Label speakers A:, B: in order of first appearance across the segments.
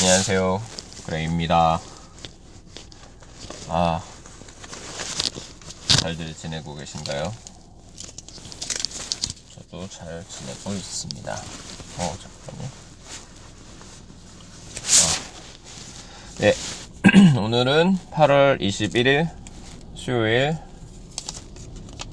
A: 안녕하세요. 그레이입니다. 아, 잘들 지내고 계신가요? 저도 잘 지내고 있습니다. 어, 잠깐만요. 아, 네. 오늘은 8월 21일 수요일.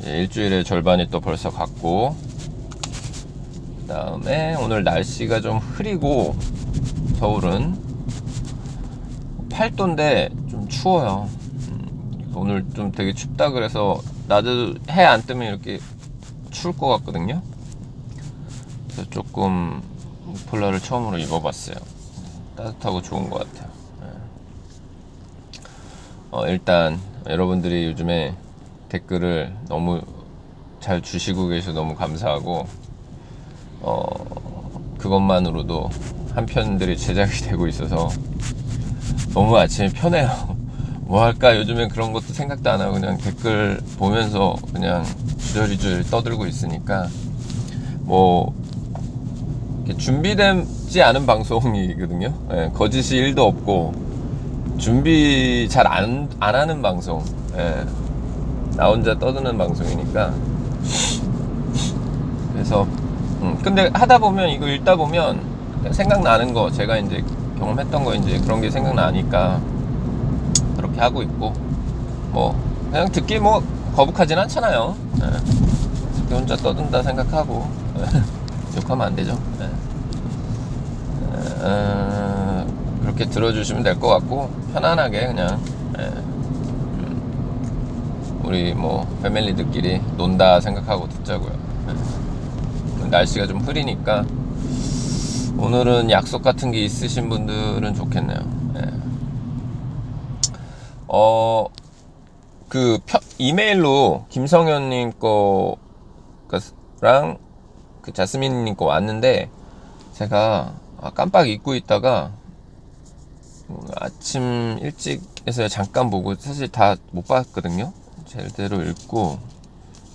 A: 이제 일주일의 절반이 또 벌써 갔고, 그 다음에 오늘 날씨가 좀 흐리고, 서울은 8도인데 좀 추워요. 음, 오늘 좀 되게 춥다 그래서 낮에 해안 뜨면 이렇게 추울 것 같거든요. 그래서 조금 폴라를 처음으로 입어봤어요. 따뜻하고 좋은 것 같아요. 네. 어, 일단 여러분들이 요즘에 댓글을 너무 잘 주시고 계셔서 너무 감사하고 어, 그것만으로도 한 편들이 제작이 되고 있어서 너무 아침에 편해요. 뭐 할까 요즘엔 그런 것도 생각도 안 하고 그냥 댓글 보면서 그냥 주저리줄 떠들고 있으니까 뭐 준비되지 않은 방송이거든요. 예, 거짓이 1도 없고 준비 잘 안 안 하는 방송. 예, 나 혼자 떠드는 방송이니까 그래서 음, 근데 하다 보면 이거 읽다 보면 생각나는 거 제가 이제 경험했던 거 이제 그런 게 생각나니까 그렇게 하고 있고 뭐 그냥 듣기 뭐 거북하진 않잖아요. 예. 듣기 혼자 떠든다 생각하고 예. 욕하면 안 되죠. 예. 어, 그렇게 들어주시면 될 것 같고 편안하게 그냥 예. 음, 우리 뭐 패밀리들끼리 논다 생각하고 듣자고요. 예. 날씨가 좀 흐리니까 오늘은 약속 같은 게 있으신 분들은 좋겠네요. 예. 어, 그, 펴- 이메일로 김성현님 거랑 그 자스민님 거 왔는데, 제가 아, 깜빡 잊고 있다가, 음, 아침 일찍에서 잠깐 보고, 사실 다 못 봤거든요? 제대로 읽고,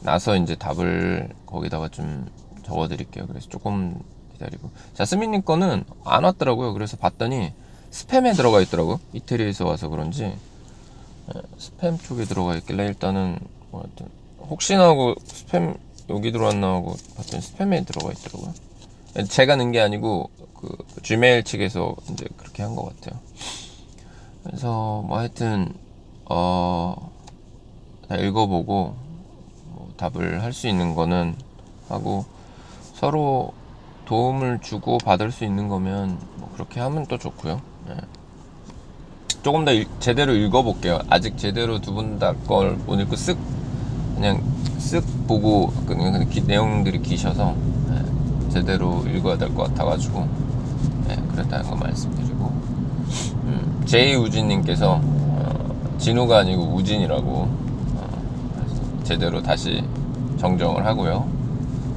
A: 나서 이제 답을 거기다가 좀 적어 드릴게요. 그래서 조금 기다리고. 자스민님 거는 안 왔더라고요. 그래서 봤더니 스팸에 들어가 있더라고요. 이태리에서 와서 그런지. 예, 스팸 쪽에 들어가 있길래 일단은 뭐 혹시나 하고 스팸 여기 들어왔나 하고 봤더니 스팸에 들어가 있더라고요. 예, 제가 넣은 게 아니고 그 gmail 측에서 이제 그렇게 한 것 같아요. 그래서 뭐 하여튼 어, 다 읽어보고 뭐 답을 할 수 있는 거는 하고 서로 도움을 주고 받을 수 있는 거면 뭐 그렇게 하면 또 좋고요. 예. 조금 더 읽- 제대로 읽어볼게요. 아직 제대로 두 분 다 걸 못 읽고 쓱 그냥 쓱 보고 그냥 그냥 기- 내용들이 기셔서 예, 제대로 읽어야 될 것 같아가지고 예, 그랬다는 거 말씀드리고 음, 제이우진님께서 어, 진우가 아니고 우진이라고 어, 제대로 다시 정정을 하고요.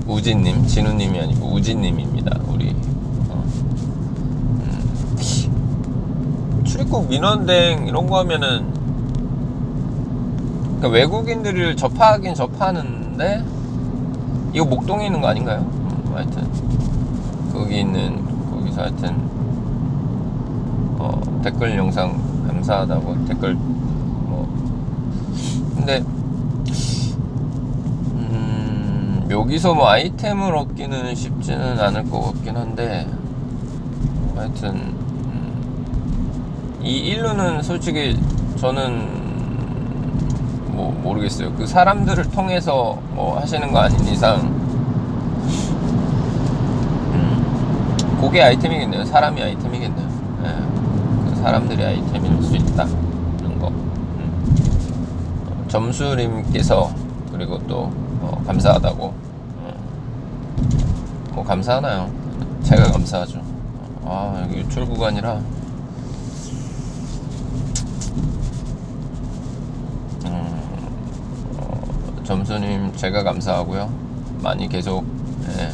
A: 우진님, 진우님이 아니고 우진님입니다. 우리 어. 음. 출입국 민원댕 이런 거 하면은 그러니까 외국인들을 접하긴 접하는데 이거 목동에 있는 거 아닌가요? 음, 하여튼 거기 있는 거기서 하여튼 어, 댓글 영상 감사하다고 댓글 뭐 근데 여기서 뭐 아이템을 얻기는 쉽지는 않을 것 같긴 한데 하여튼 음, 이 일루는 솔직히 저는 뭐 모르겠어요. 그 사람들을 통해서 뭐 하시는 거 아닌 이상 음, 그게 아이템이겠네요. 사람이 아이템이겠네요. 예. 그 사람들이 아이템일 수 있다. 이런 거. 음. 어, 점수님께서 그리고 또 어, 감사하다고. 어, 뭐 감사하나요? 제가 감사하죠. 아 여기 유출 구간이라. 음, 어, 점수님 제가 감사하고요. 많이 계속 예,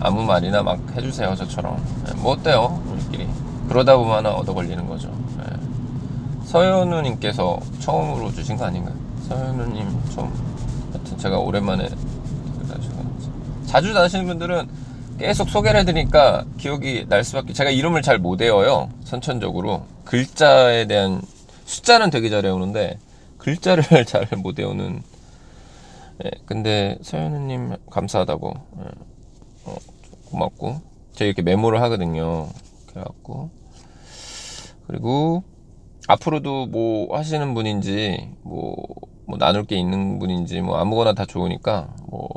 A: 아무 말이나 막 해주세요 저처럼. 예, 뭐 어때요 우리끼리. 그러다 보면 얻어 걸리는 거죠. 예. 서현우님께서 처음으로 주신 거 아닌가요? 서현우님 처음. 제가 오랜만에 자주 다니시는 분들은 계속 소개를 해드리니까 기억이 날 수밖에 제가 이름을 잘 못 외워요 선천적으로. 글자에 대한 숫자는 되게 잘 외우는데 글자를 잘 못 외우는. 예, 근데 서현우님 감사하다고. 예, 어, 고맙고. 제가 이렇게 메모를 하거든요. 그래갖고. 그리고 앞으로도 뭐 하시는 분인지 뭐, 뭐 나눌 게 있는 분인지 뭐 아무거나 다 좋으니까 뭐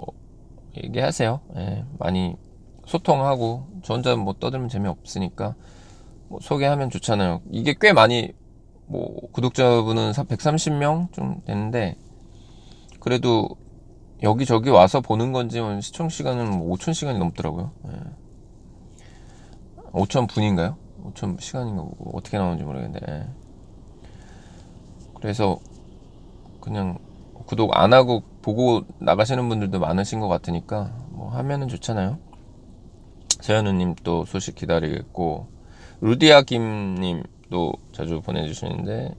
A: 얘기하세요. 예, 많이 소통하고 저 혼자 뭐 떠들면 재미없으니까 뭐 소개하면 좋잖아요. 이게 꽤 많이 뭐 구독자분은 130명 좀 됐는데 그래도 여기저기 와서 보는 건지 뭐 시청 시간은 뭐 5천 시간이 넘더라고요. 예. 5천 분인가요? 5천 시간인가 뭐 어떻게 나오는지 모르겠는데 예. 그래서 그냥 구독 안 하고 보고 나가시는 분들도 많으신 것 같으니까 뭐 하면은 좋잖아요. 세현우님 또 소식 기다리겠고 루디아 김님도 자주 보내주시는데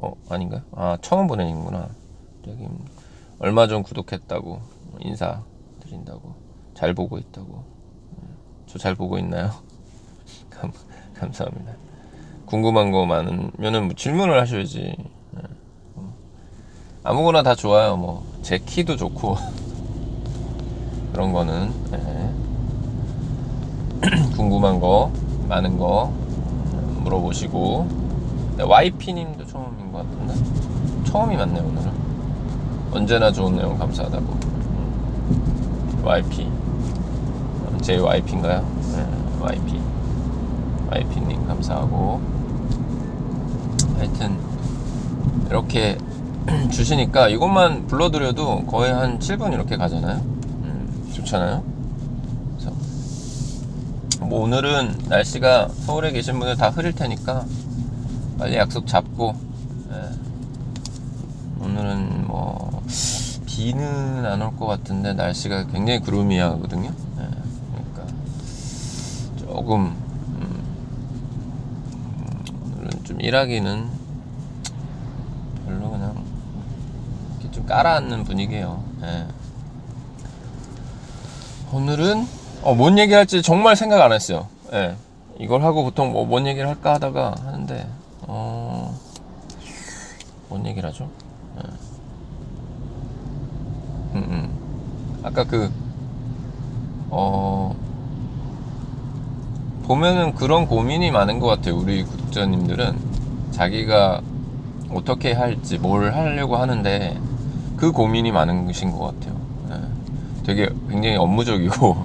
A: 어 아닌가요? 아 처음 보내는구나. 김 얼마 전 구독했다고 인사 드린다고 잘 보고 있다고 저 잘 보고 있나요? 감, 감사합니다. 궁금한 거 많으면은 뭐 질문을 하셔야지. 아무거나 다 좋아요. 뭐 제 키도 좋고 그런 거는 네. 궁금한 거 많은 거 물어보시고 네, YP님도 처음인 것 같은데 처음이 맞네요 오늘은 언제나 좋은 내용 감사하다고 음. YP 제 YP인가요? 네, YP YP님 감사하고 하여튼 이렇게 주시니까 이것만 불러드려도 거의 한 7분 이렇게 가잖아요. 음, 좋잖아요. 그래서 뭐 오늘은 날씨가 서울에 계신 분들 다 흐릴 테니까 빨리 약속 잡고 예. 오늘은 뭐 비는 안 올 것 같은데 날씨가 굉장히 구름이 하거든요. 예. 그러니까 조금 음, 음, 오늘은 좀 일하기는 별로 그냥 이렇게 좀 깔아앉는 분위기예요. 예. 오늘은 어, 뭔 얘기할지 정말 생각 안 했어요. 예. 이걸 하고 보통 뭐, 뭔 얘기를 할까 하다가 하는데 어, 뭔 얘기를 하죠? 예. 음, 음. 아까 그 어, 보면은 그런 고민이 많은 것 같아요. 우리 구독자님들은 자기가 어떻게 할지 뭘 하려고 하는데 그 고민이 많으신 것 같아요. 예. 되게 굉장히 업무적이고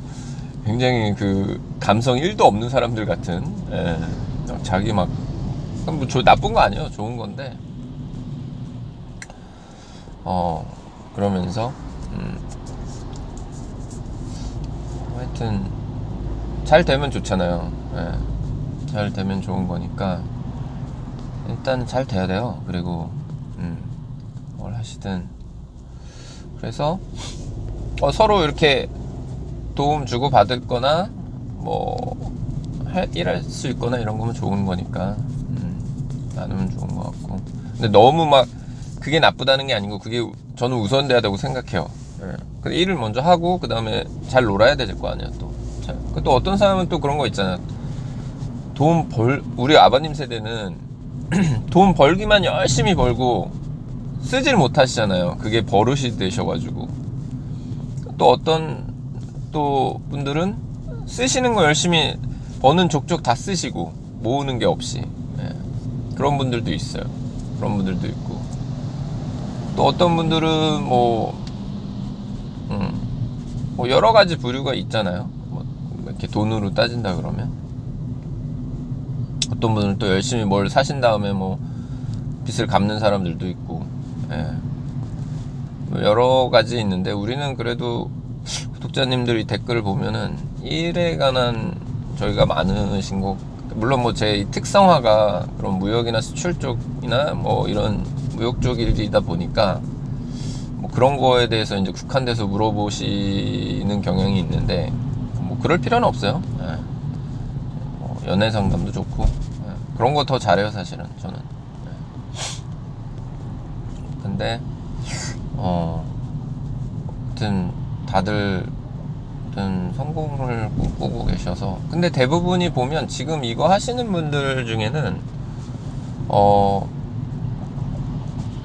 A: 굉장히 그 감성 1도 없는 사람들 같은 예. 자기 막 뭐 저- 나쁜 거 아니에요. 좋은 건데 어 그러면서 음, 하여튼 잘 되면 좋잖아요. 예. 잘 되면 좋은 거니까 일단 잘 돼야 돼요. 그리고 음, 뭘 하시든 그래서 어, 서로 이렇게 도움 주고 받을 거나 뭐 할, 일할 수 있거나 이런 거면 좋은 거니까 음, 나누면 좋은 것 같고 근데 너무 막 그게 나쁘다는 게 아니고 그게 저는 우선돼야 되고 생각해요. 예. 근데 일을 먼저 하고 그 다음에 잘 놀아야 될 거 아니야 또. 자, 그또 어떤 사람은 또 그런 거 있잖아요. 돈벌 우리 아버님 세대는 돈 벌기만 열심히 벌고 쓰질 못하시잖아요. 그게 버릇이 되셔가지고 또 어떤 또 분들은 쓰시는 거 열심히 버는 족족 다 쓰시고 모으는 게 없이 예. 그런 분들도 있어요. 그런 분들도 있고 또 어떤 분들은 뭐, 음, 뭐 여러 가지 부류가 있잖아요. 뭐 이렇게 돈으로 따진다 그러면 어떤 분은 또 열심히 뭘 사신 다음에 뭐 빚을 갚는 사람들도 있고 예. 뭐 여러 가지 있는데 우리는 그래도 구독자님들이 댓글을 보면은 일에 관한 저희가 많으신 거 물론 뭐 제 특성화가 그런 무역이나 수출 쪽이나 뭐 이런 무역 쪽 일이다 보니까 뭐 그런 거에 대해서 이제 국한돼서 물어보시는 경향이 있는데 뭐 그럴 필요는 없어요. 예. 뭐 연애 상담도 좋고 예. 그런 거 더 잘해요 사실은 저는. 예. 근데 어, 아무튼 다들 어떤 성공을 꿈꾸고 계셔서 근데 대부분이 보면 지금 이거 하시는 분들 중에는 어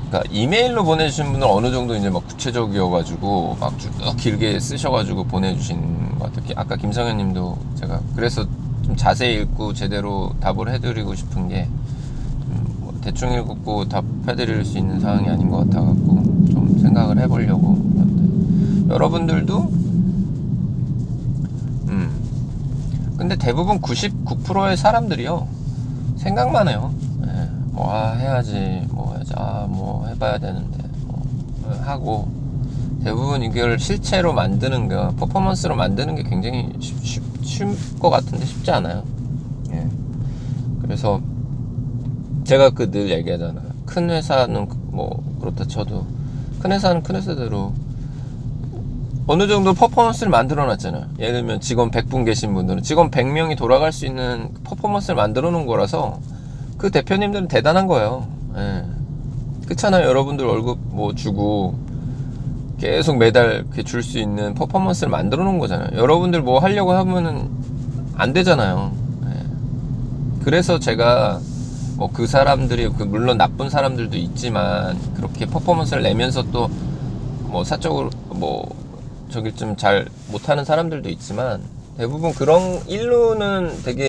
A: 그러니까 이메일로 보내주신 분은 어느 정도 이제 막 구체적이어가지고 막 쭉 길게 쓰셔가지고 보내주신 것 같아요. 아까 김성현님도 제가 그래서 좀 자세히 읽고 제대로 답을 해드리고 싶은 게 대충 읽고 답해드릴 수 있는 상황이 아닌 것 같아갖고 좀 생각을 해보려고 하는데 여러분들도 음 근데 대부분 99%의 사람들이요 생각만 해요. 예, 뭐, 아, 해야지, 뭐, 해야지, 아, 뭐, 해봐야 되는데, 뭐, 어, 하고, 대부분 이걸 실체로 만드는 거, 퍼포먼스로 만드는 게 굉장히 쉽, 쉽, 쉽것 같은데 쉽지 않아요. 예. 그래서, 제가 그 늘 얘기하잖아요. 큰 회사는 뭐, 그렇다 쳐도, 큰 회사는 큰 회사대로, 어느 정도 퍼포먼스를 만들어 놨잖아요. 예를 들면 직원 100분 계신 분들은 직원 100명이 돌아갈 수 있는 퍼포먼스를 만들어 놓은 거라서 그 대표님들은 대단한 거예요. 예. 그렇잖아요. 여러분들 월급 뭐 주고 계속 매달 줄 수 있는 퍼포먼스를 만들어 놓은 거잖아요. 여러분들 뭐 하려고 하면은 안 되잖아요. 예. 그래서 제가 뭐 그 사람들이 그 물론 나쁜 사람들도 있지만 그렇게 퍼포먼스를 내면서 또 뭐 사적으로 뭐 저기 좀 잘 못하는 사람들도 있지만 대부분 그런 일로는 되게